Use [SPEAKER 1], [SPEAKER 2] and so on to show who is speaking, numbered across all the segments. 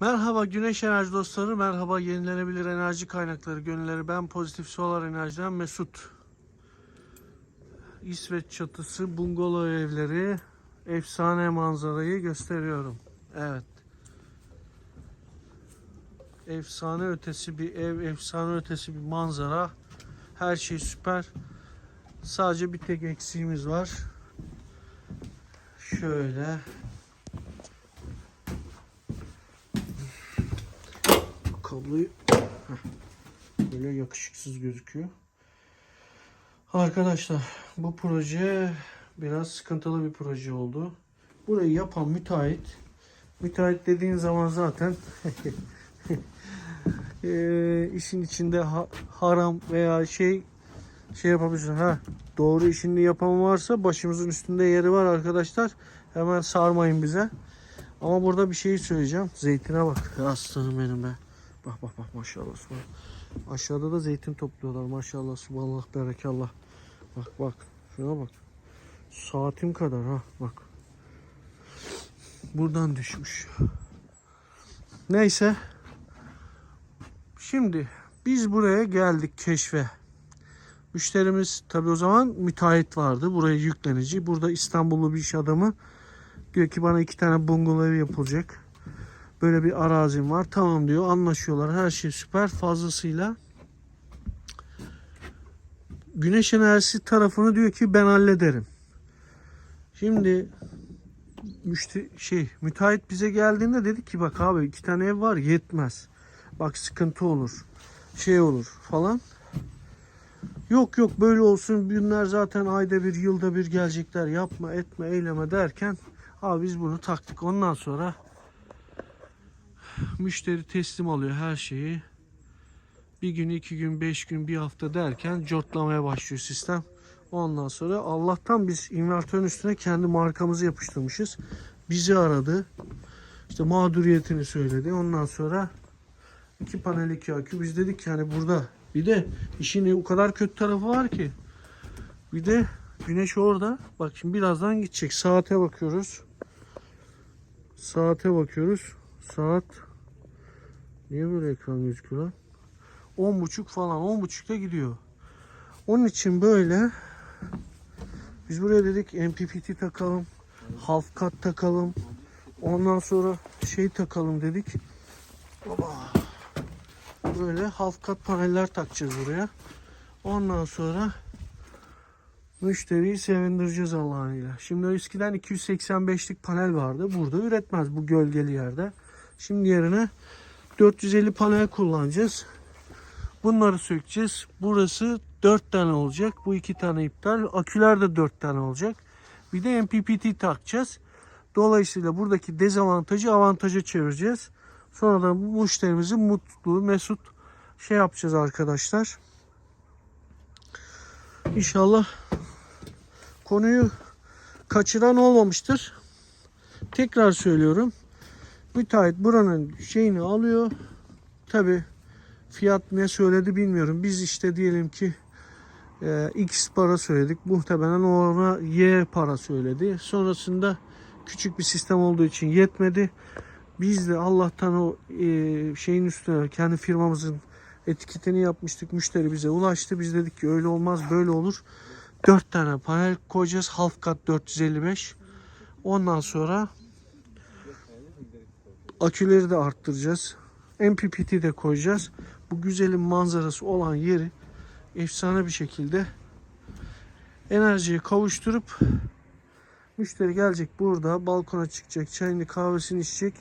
[SPEAKER 1] Merhaba Güneş Enerji dostları, merhaba yenilenebilir enerji kaynakları gönülleri. Ben Pozitif Solar Enerji'den Mesut. İsveç çatısı bungalov evleri, efsane manzarayı gösteriyorum. Evet. Efsane ötesi bir ev, efsane ötesi bir manzara. Her şey süper. Sadece bir tek eksiğimiz var. Şöyle. Kabloyu böyle yakışıksız gözüküyor. Arkadaşlar bu proje biraz sıkıntılı bir proje oldu. Burayı yapan müteahhit müteahhit dediğin zaman zaten eee, işin içinde ha- haram veya şey şey yapabilirsin. Ha doğru işini yapan varsa başımızın üstünde yeri var arkadaşlar. Hemen sarmayın bize. Ama burada bir şey söyleyeceğim. Zeytine bak. Aslanım benim be. Bak bak bak maşallah subhanallah. Aşağıda da zeytin topluyorlar maşallah subhanallah berekallah. Bak bak şuna bak. Saatim kadar ha bak. Buradan düşmüş. Neyse. Şimdi biz buraya geldik keşfe. Müşterimiz tabi o zaman müteahhit vardı. Buraya yüklenici. Burada İstanbullu bir iş adamı diyor ki bana iki tane bungalov yapılacak. Böyle bir arazim var. Tamam diyor. Anlaşıyorlar. Her şey süper. Fazlasıyla. Güneş enerjisi tarafını diyor ki ben hallederim. Şimdi müşteri şey müteahhit bize geldiğinde dedi ki bak abi iki tane ev var yetmez. Bak sıkıntı olur. Şey olur falan. Yok yok böyle olsun. Bunlar zaten ayda bir yılda bir gelecekler. Yapma etme eyleme derken abi biz bunu taktık. Ondan sonra müşteri teslim alıyor her şeyi. Bir gün, iki gün, beş gün, bir hafta derken cortlamaya başlıyor sistem. Ondan sonra Allah'tan biz invertörün üstüne kendi markamızı yapıştırmışız. Bizi aradı. İşte mağduriyetini söyledi. Ondan sonra iki panel iki akü. Biz dedik ki hani burada bir de işin o kadar kötü tarafı var ki. Bir de güneş orada. Bak şimdi birazdan gidecek. Saate bakıyoruz. Saate bakıyoruz. Saat Niye böyle ekran gözüküyor lan? 10.30 falan 10.30'da gidiyor. Onun için böyle biz buraya dedik MPPT takalım. Half cut takalım. Ondan sonra şey takalım dedik. Baba. Böyle half cut paneller takacağız buraya. Ondan sonra müşteriyi sevindireceğiz Allah'ın izniyle. Şimdi eskiden 285'lik panel vardı. Burada üretmez bu gölgeli yerde. Şimdi yerine 450 panel kullanacağız. Bunları sökeceğiz. Burası 4 tane olacak. Bu 2 tane iptal. Aküler de 4 tane olacak. Bir de MPPT takacağız. Dolayısıyla buradaki dezavantajı avantaja çevireceğiz. Sonra da müşterimizi mutlu, mesut şey yapacağız arkadaşlar. İnşallah konuyu kaçıran olmamıştır. Tekrar söylüyorum müteahhit buranın şeyini alıyor. Tabi fiyat ne söyledi bilmiyorum. Biz işte diyelim ki e, X para söyledik. Muhtemelen ona Y para söyledi. Sonrasında küçük bir sistem olduğu için yetmedi. Biz de Allah'tan o e, şeyin üstüne kendi firmamızın etiketini yapmıştık. Müşteri bize ulaştı. Biz dedik ki öyle olmaz böyle olur. 4 tane panel koyacağız. Half cut 455. Ondan sonra Aküleri de arttıracağız. MPPT de koyacağız. Bu güzelin manzarası olan yeri efsane bir şekilde enerjiye kavuşturup müşteri gelecek burada balkona çıkacak çayını kahvesini içecek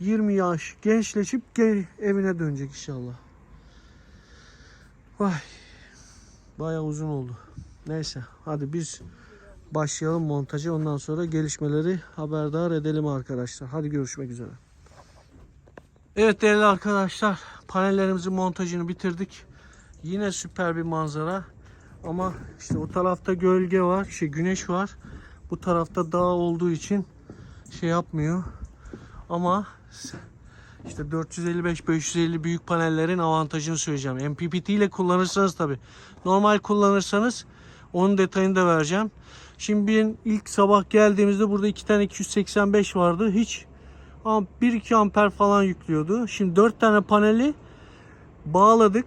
[SPEAKER 1] 20 yaş gençleşip gel evine dönecek inşallah. Vay bayağı uzun oldu. Neyse hadi biz başlayalım montaja ondan sonra gelişmeleri haberdar edelim arkadaşlar. Hadi görüşmek üzere. Evet değerli arkadaşlar panellerimizin montajını bitirdik. Yine süper bir manzara. Ama işte o tarafta gölge var, şey güneş var. Bu tarafta dağ olduğu için şey yapmıyor. Ama işte 455-550 büyük panellerin avantajını söyleyeceğim. MPPT ile kullanırsanız tabi. Normal kullanırsanız onun detayını da vereceğim. Şimdi ilk sabah geldiğimizde burada iki tane 285 vardı. Hiç 1-2 amper falan yüklüyordu. Şimdi 4 tane paneli bağladık.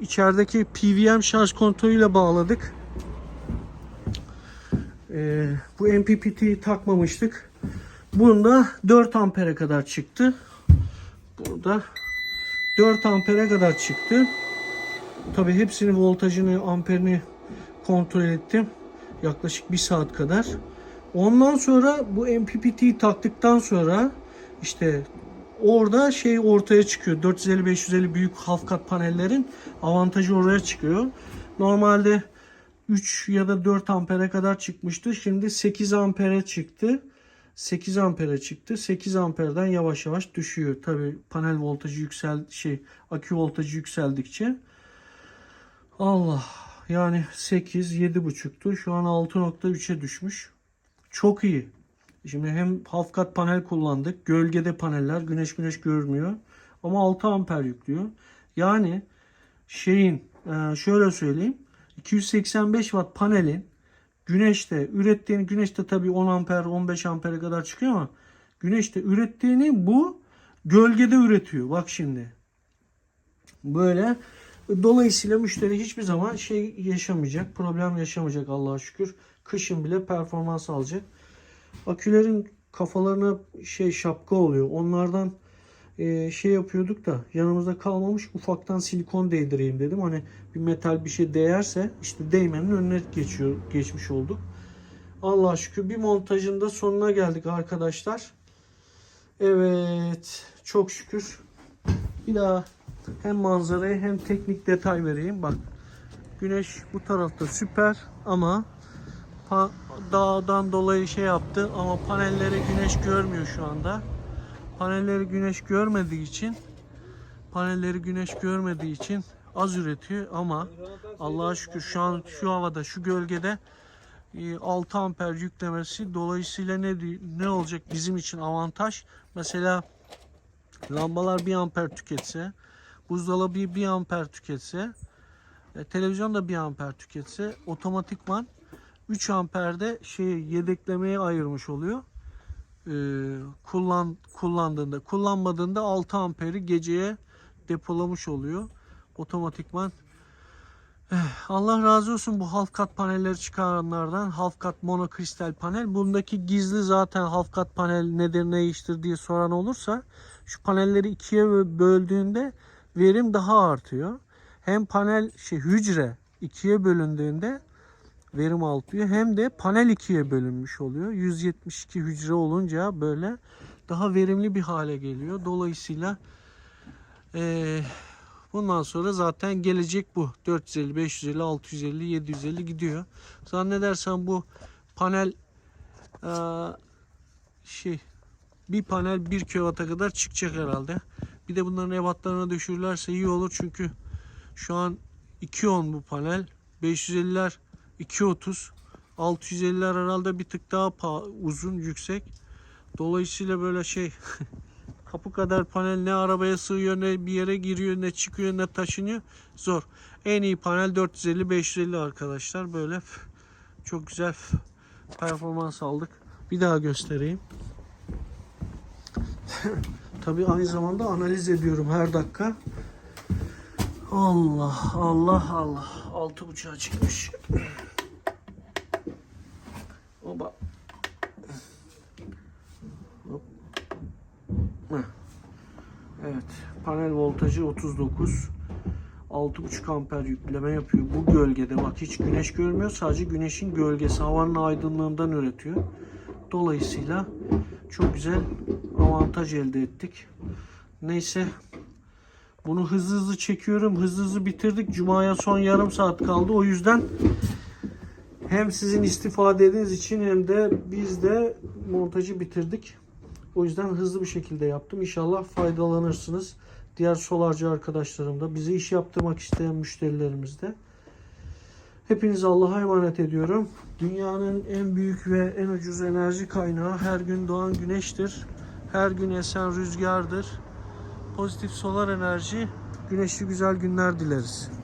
[SPEAKER 1] İçerideki PWM şarj kontrolüyle bağladık. Ee, bu MPPT'yi takmamıştık. Bunda 4 ampere kadar çıktı. Burada 4 ampere kadar çıktı. Tabi hepsini voltajını, amperini kontrol ettim. Yaklaşık bir saat kadar. Ondan sonra bu MPPT'yi taktıktan sonra işte orada şey ortaya çıkıyor. 450-550 büyük half panellerin avantajı oraya çıkıyor. Normalde 3 ya da 4 ampere kadar çıkmıştı. Şimdi 8 ampere çıktı. 8 ampere çıktı. 8 amperden yavaş yavaş düşüyor. Tabi panel voltajı yüksel şey akü voltajı yükseldikçe. Allah yani 8 7.5'tu. Şu an 6.3'e düşmüş. Çok iyi. Şimdi hem half kat panel kullandık. Gölgede paneller. Güneş güneş görmüyor. Ama 6 amper yüklüyor. Yani şeyin e, şöyle söyleyeyim. 285 watt panelin güneşte ürettiğini güneşte tabii 10 amper 15 ampere kadar çıkıyor ama güneşte ürettiğini bu gölgede üretiyor. Bak şimdi. Böyle dolayısıyla müşteri hiçbir zaman şey yaşamayacak, problem yaşamayacak Allah'a şükür. Kışın bile performans alacak. Akülerin kafalarına şey şapka oluyor. Onlardan e, şey yapıyorduk da yanımızda kalmamış ufaktan silikon değdireyim dedim. Hani bir metal bir şey değerse işte değmenin önüne geçiyor geçmiş olduk. Allah'a şükür bir montajın da sonuna geldik arkadaşlar. Evet çok şükür. Bir daha hem manzaraya hem teknik detay vereyim. Bak güneş bu tarafta süper ama pa- dağdan dolayı şey yaptı ama panelleri güneş görmüyor şu anda. Panelleri güneş görmediği için panelleri güneş görmediği için az üretiyor ama Allah'a şükür şu an şu havada şu gölgede e, 6 amper yüklemesi dolayısıyla ne ne olacak bizim için avantaj mesela lambalar 1 amper tüketse buzdolabı 1 amper tüketse e, televizyon da 1 amper tüketse otomatikman 3 amperde şeyi yedeklemeye ayırmış oluyor. Ee, kullan kullandığında kullanmadığında 6 amperi geceye depolamış oluyor. Otomatikman Eh, Allah razı olsun bu half kat panelleri çıkaranlardan. Half kat monokristal panel. Bundaki gizli zaten half kat panel nedir ne iştir diye soran olursa şu panelleri ikiye bö- böldüğünde verim daha artıyor. Hem panel şey hücre ikiye bölündüğünde verim artıyor hem de panel ikiye bölünmüş oluyor. 172 hücre olunca böyle daha verimli bir hale geliyor. Dolayısıyla eee Bundan sonra zaten gelecek bu. 450, 550, 650, 750 gidiyor. Zannedersem bu panel eee, şey bir panel 1 kW'a kadar çıkacak herhalde. Bir de bunların ebatlarına düşürürlerse iyi olur çünkü şu an 2.10 bu panel. 550'ler 2.30. 650'ler herhalde bir tık daha uzun, yüksek. Dolayısıyla böyle şey kapı kadar panel ne arabaya sığıyor ne bir yere giriyor ne çıkıyor ne taşınıyor. Zor. En iyi panel 450-550 arkadaşlar. Böyle çok güzel performans aldık. Bir daha göstereyim. Tabii aynı zamanda analiz ediyorum her dakika. Allah Allah Allah. Altı buçuğa çıkmış. Evet. Panel voltajı 39. 6,5 amper yükleme yapıyor. Bu gölgede bak hiç güneş görmüyor. Sadece güneşin gölgesi havanın aydınlığından üretiyor. Dolayısıyla çok güzel avantaj elde ettik. Neyse bunu hızlı hızlı çekiyorum. Hızlı hızlı bitirdik. Cuma'ya son yarım saat kaldı. O yüzden hem sizin istifade ettiğiniz için hem de biz de montajı bitirdik. O yüzden hızlı bir şekilde yaptım. İnşallah faydalanırsınız. Diğer solarcı arkadaşlarım da bize iş yaptırmak isteyen müşterilerimiz de. Hepinizi Allah'a emanet ediyorum. Dünyanın en büyük ve en ucuz enerji kaynağı her gün doğan güneştir. Her gün esen rüzgardır. Pozitif solar enerji, güneşli güzel günler dileriz.